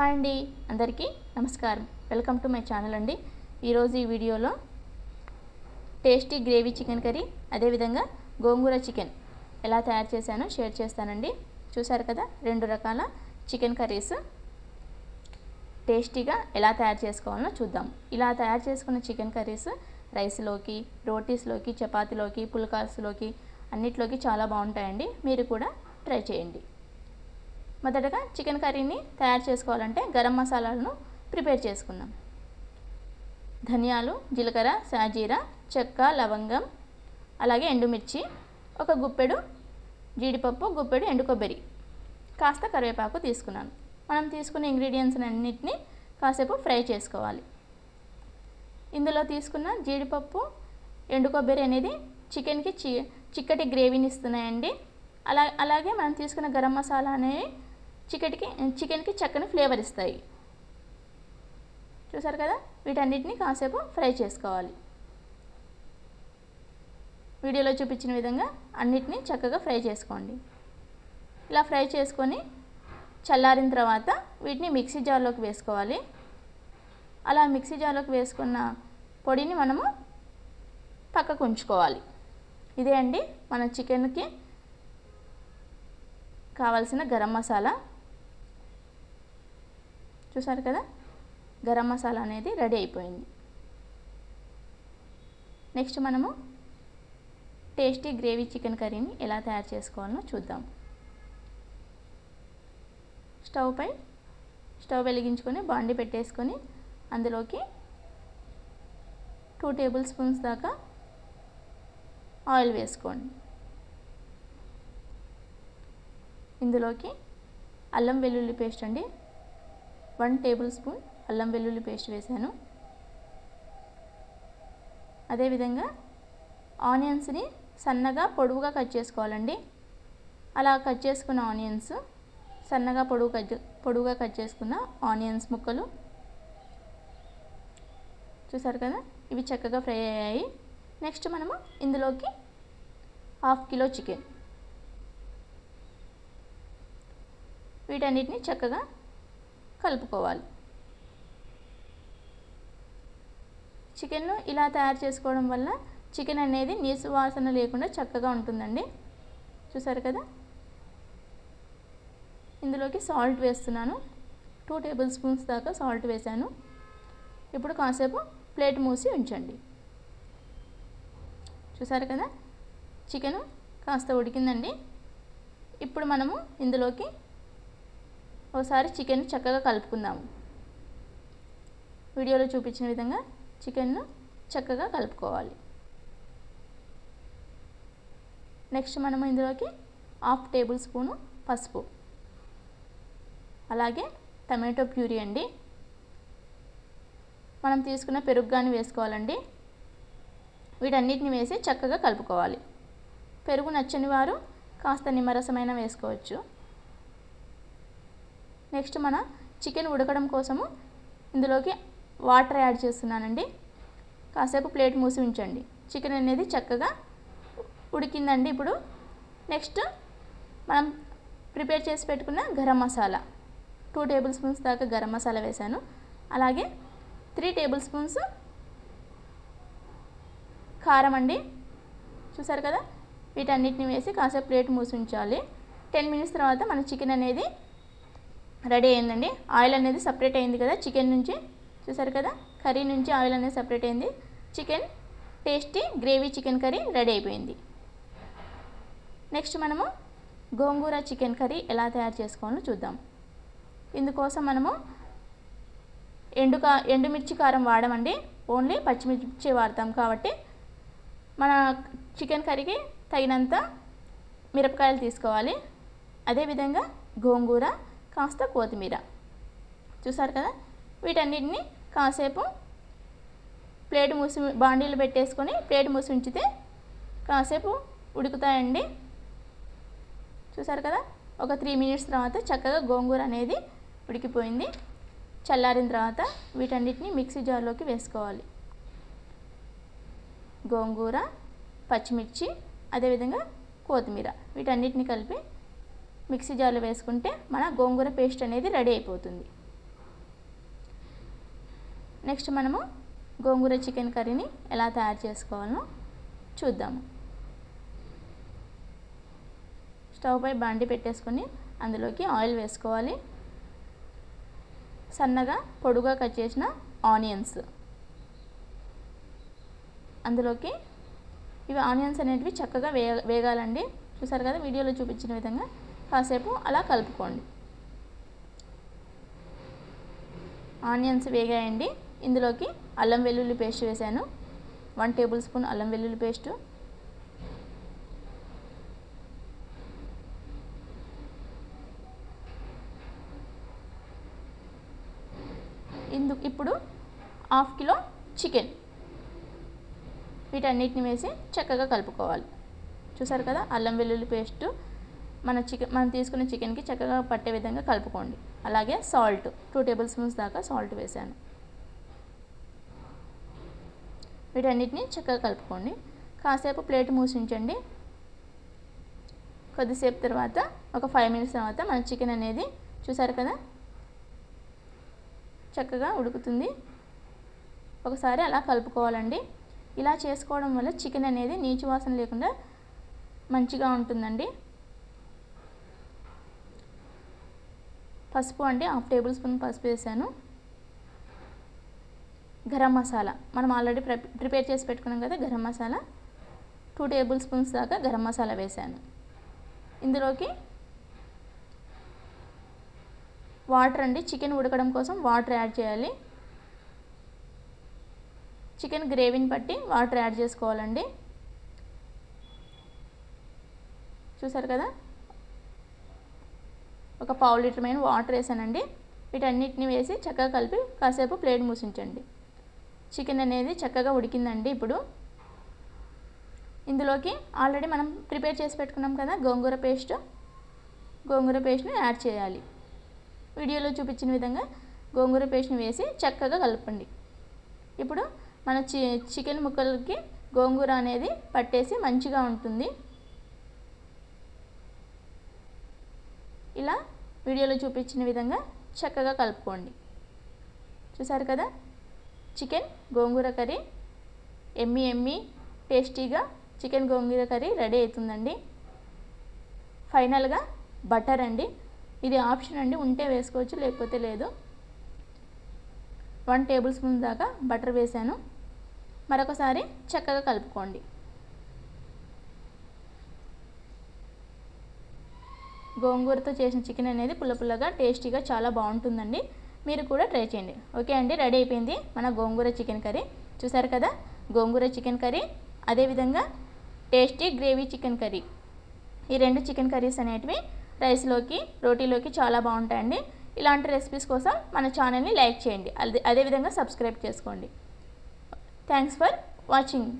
Hi అండి అందరికీ నమస్కారం. వెల్కమ్ టు మై ఛానల్ అండి. ఈరోజు ఈ వీడియోలో టేస్టీ గ్రేవీ చికెన్ కర్రీ అదేవిధంగా గోంగూర చికెన్ ఎలా తయారు చేశానో షేర్ చేస్తానండి. చూసారు కదా రెండు రకాల చికెన్ కర్రీస్ టేస్టీగా ఎలా తయారు చేసుకోవాలో చూద్దాం. ఇలా తయారు చేసుకున్న చికెన్ కర్రీస్ రైస్లోకి రోటీస్లోకి చపాతీలోకి పుల్కాస్లోకి అన్నిట్లోకి చాలా బాగుంటాయండి. మీరు కూడా ట్రై చేయండి. మొదటగా చికెన్ కర్రీని తయారు చేసుకోవాలంటే గరం మసాలాలను ప్రిపేర్ చేసుకుందాం. ధనియాలు జీలకర్ర సాజీరా చెక్క లవంగం అలాగే ఎండుమిర్చి ఒక గుప్పెడు జీడిపప్పు గుప్పెడు ఎండు కొబ్బరి కాస్త కరివేపాకు తీసుకున్నాను మనం తీసుకున్న ఇంగ్రీడియంట్స్ అన్నిటిని కాసేపు ఫ్రై చేసుకోవాలి. ఇందులో తీసుకున్న జీడిపప్పు ఎండు కొబ్బరి అనేది చికెన్కి చి చిక్కటి గ్రేవీని ఇస్తున్నాయండి అలా అలాగే మనం తీసుకున్న గరం మసాలా అనేవి చికెన్కి చికెన్కి చక్కని ఫ్లేవర్ ఇస్తాయి. చూసారు కదా? వీటన్నిటిని కాసేపు ఫ్రై చేసుకోవాలి. వీడియోలో చూపించిన విధంగా అన్నిటినీ చక్కగా ఫ్రై చేసుకోండి. ఇలా ఫ్రై చేసుకొని చల్లారిన తర్వాత వీటిని మిక్సీ జార్లోకి వేసుకోవాలి. అలా మిక్సీ జార్లోకి వేసుకున్న పొడిని మనము పక్కకు ఉంచుకోవాలి. ఇదే అండి మన చికెన్కి కావాల్సిన గరం మసాలా. చూసారు కదా? గరం మసాలా అనేది రెడీ అయిపోయింది. నెక్స్ట్ మనము టేస్టీ గ్రేవీ చికెన్ కర్రీని ఎలా తయారు చేసుకోవాలో చూద్దాం. స్టవ్ పై స్టవ్ వెలిగించుకొని బాండి పెట్టేసుకొని అందులోకి టూ టేబుల్ స్పూన్స్ దాకా ఆయిల్ వేసుకోండి. ఇందులోకి అల్లం వెల్లుల్లి పేస్ట్ అండి వన్ టేబుల్ స్పూన్ అల్లం వెల్లుల్లి పేస్ట్ వేసాను అదేవిధంగా ఆనియన్స్ని సన్నగా పొడవుగా కట్ చేసుకోవాలండి. అలా కట్ చేసుకున్న ఆనియన్స్ సన్నగా పొడుగు కట్ పొడవుగా కట్ చేసుకున్న ఆనియన్స్ ముక్కలు చూసారు కదా? ఇవి చక్కగా ఫ్రై అయ్యాయి. నెక్స్ట్ మనము ఇందులోకి హాఫ్ కిలో చికెన్. వీటన్నిటిని చక్కగా కలుపుకోవాలి. చికెన్ను ఇలా తయారు చేసుకోవడం వల్ల చికెన్ అనేది నీసు వాసన లేకుండా చక్కగా ఉంటుందండి. చూసారు కదా? ఇందులోకి సాల్ట్ వేస్తున్నాను. టూ టేబుల్ స్పూన్స్ దాకా సాల్ట్ వేసాను ఇప్పుడు కాసేపు ప్లేట్ మూసి ఉంచండి. చూసారు కదా? చికెన్ కాస్త ఉడికిందండి. ఇప్పుడు మనము ఇందులోకి ఒకసారి చికెన్ చక్కగా కలుపుకుందాము. వీడియోలో చూపించిన విధంగా చికెన్ను చక్కగా కలుపుకోవాలి. నెక్స్ట్ మనము ఇందులోకి హాఫ్ టేబుల్ స్పూను పసుపు. అలాగే టమాటో ప్యూరీ అండి. మనం తీసుకున్న పెరుగు కానీ వేసుకోవాలండి. వీటన్నిటిని వేసి చక్కగా కలుపుకోవాలి. పెరుగు నచ్చని వారు కాస్త నిమ్మరసమైన వేసుకోవచ్చు. నెక్స్ట్ మన చికెన్ ఉడకడం కోసము ఇందులోకి వాటర్ యాడ్ చేస్తున్నానండి. కాసేపు ప్లేట్ మూసి ఉంచండి. చికెన్ అనేది చక్కగా ఉడికిందండి ఇప్పుడు. నెక్స్ట్ మనం ప్రిపేర్ చేసి పెట్టుకున్న garam masala. Two tablespoons దాకా గరం మసాలా వేసాను అలాగే త్రీ టేబుల్ స్పూన్స్ కారం అండి. చూసారు కదా? వీటన్నిటిని వేసి కాసేపు ప్లేట్ మూసి ఉంచాలి. టెన్ మినిట్స్ తర్వాత మన చికెన్ అనేది రెడీ అయిందండి. ఆయిల్ అనేది సపరేట్ అయింది కదా చికెన్ నుంచి. చూసారు కదా కర్రీ నుంచి ఆయిల్ అనేది సపరేట్ అయింది. Chicken tasty gravy chicken curry ready అయిపోయింది. నెక్స్ట్ మనము గోంగూర చికెన్ కర్రీ ఎలా తయారు చేసుకోవాలో చూద్దాం. ఇందుకోసం మనము ఎండు కా ఎండుమిర్చి కారం వాడమండి. ఓన్లీ పచ్చిమిర్చి వాడతాం కాబట్టి మన చికెన్ కర్రీకి తగినంత మిరపకాయలు తీసుకోవాలి. అదేవిధంగా గోంగూర కాస్త కొత్తిమీర. చూసారు కదా? వీటన్నిటిని కాసేపు ప్లేట్ మూసి బాండీలు పెట్టేసుకొని ప్లేట్ మూసి ఉంచితే కాసేపు ఉడుకుతాయండి. చూసారు కదా? ఒక త్రీ మినిట్స్ తర్వాత చక్కగా గోంగూర అనేది ఉడికిపోయింది. చల్లారిన తర్వాత వీటన్నిటిని మిక్సీ జార్లోకి వేసుకోవాలి. గోంగూర పచ్చిమిర్చి అదేవిధంగా కొత్తిమీర వీటన్నిటిని కలిపి మిక్సీ జార్లో వేసుకుంటే మన గోంగూర పేస్ట్ అనేది రెడీ అయిపోతుంది. నెక్స్ట్ మనము గోంగూర చికెన్ కర్రీని ఎలా తయారు చేసుకోవాలో చూద్దాము. స్టవ్ పై బాండి పెట్టేసుకొని అందులోకి ఆయిల్ వేసుకోవాలి. సన్నగా పొడుగా కట్ చేసిన ఆనియన్స్. అందులోకి ఇవి ఆనియన్స్ అనేటివి చక్కగా వేగాలండి. చూసారు కదా వీడియోలో చూపించిన విధంగా కాసేపు అలా కలుపుకోండి. ఆనియన్స్ వేగాయండి. ఇందులోకి అల్లం వెల్లుల్లి పేస్ట్ వేశాను వన్ టేబుల్ స్పూన్ అల్లం వెల్లుల్లి పేస్టు. ఇందు ఇప్పుడు హాఫ్ కిలో చికెన్. వీటన్నిటిని వేసి చక్కగా కలుపుకోవాలి. చూసారు కదా అల్లం వెల్లుల్లి పేస్ట్ మన చికెన్ మనం తీసుకున్న చికెన్కి చక్కగా పట్టే విధంగా కలుపుకోండి. అలాగే సాల్ట్ టూ టేబుల్ స్పూన్స్ దాకా సాల్ట్ వేసాను. వీటన్నిటిని చక్కగా కలుపుకోండి. కాసేపు ప్లేట్ మూసించండి. కొద్దిసేపు తర్వాత ఒక ఫైవ్ మినిట్స్ తర్వాత మన చికెన్ అనేది చూసారు కదా? చక్కగా ఉడుకుతుంది. ఒకసారి అలా కలుపుకోవాలండి. ఇలా చేసుకోవడం వల్ల చికెన్ అనేది నీచు వాసన లేకుండా మంచిగా ఉంటుందండి. పసుపు అండి హాఫ్ టేబుల్ స్పూన్ పసుపు వేసాను. గరం మసాలా మనం ఆల్రెడీ ప్రిపేర్ చేసి పెట్టుకున్నాం కదా garam masala. Two tablespoons దాకా గరం మసాలా వేసాను. ఇందులోకి వాటర్ అండి చికెన్ ఉడకడం కోసం వాటర్ యాడ్ చేయాలి. చికెన్ గ్రేవీని బట్టి వాటర్ యాడ్ చేసుకోవాలండి. చూసారు కదా? ఒక పావు లీటర్ మైన వాటర్ వేసానండి. వీటన్నిటిని వేసి చక్కగా కలిపి కాసేపు ప్లేట్ మూసించండి. చికెన్ అనేది చక్కగా ఉడికిందండి ఇప్పుడు. ఇందులోకి ఆల్రెడీ మనం ప్రిపేర్ చేసి పెట్టుకున్నాం కదా గోంగూర పేస్ట్. గోంగూర పేస్ట్ని యాడ్ చేయాలి. వీడియోలో చూపించిన విధంగా గోంగూర పేస్ట్ని వేసి చక్కగా కలపండి. ఇప్పుడు మన చి చికెన్ ముక్కలకి గోంగూర అనేది పట్టేసి మంచిగా ఉంటుంది. ఇలా వీడియోలో చూపించిన విధంగా చక్కగా కలుపుకోండి. చూసారు కదా? చికెన్ గోంగూర కర్రీ. ఎమ్మి ఎమ్మి టేస్టీగా చికెన్ గోంగూర కర్రీ రెడీ అవుతుందండి. ఫైనల్గా బటర్ అండి. ఇది ఆప్షన్ అండి. ఉంటే వేసుకోవచ్చు లేకపోతే లేదు. వన్ టేబుల్ స్పూన్ దాకా బటర్ వేసాను. మరొకసారి చక్కగా కలుపుకోండి. గోంగూరతో చేసిన చికెన్ అనేది పుల్ల పుల్లగా టేస్టీగా చాలా బాగుంటుందండి. మీరు కూడా ట్రై చేయండి. ఓకే అండి రెడీ అయిపోయింది మన గోంగూర చికెన్ కర్రీ. చూసారు కదా గోంగూర చికెన్ కర్రీ అదేవిధంగా టేస్టీ గ్రేవీ చికెన్ కర్రీ. ఈ రెండు చికెన్ కర్రీస్ అనేటివి రైస్లోకి రోటీలోకి చాలా బాగుంటాయండి. ఇలాంటి రెసిపీస్ కోసం మన ఛానల్ని లైక్ చేయండి. అదే అదేవిధంగా సబ్స్క్రైబ్ చేసుకోండి. Thanks for watching.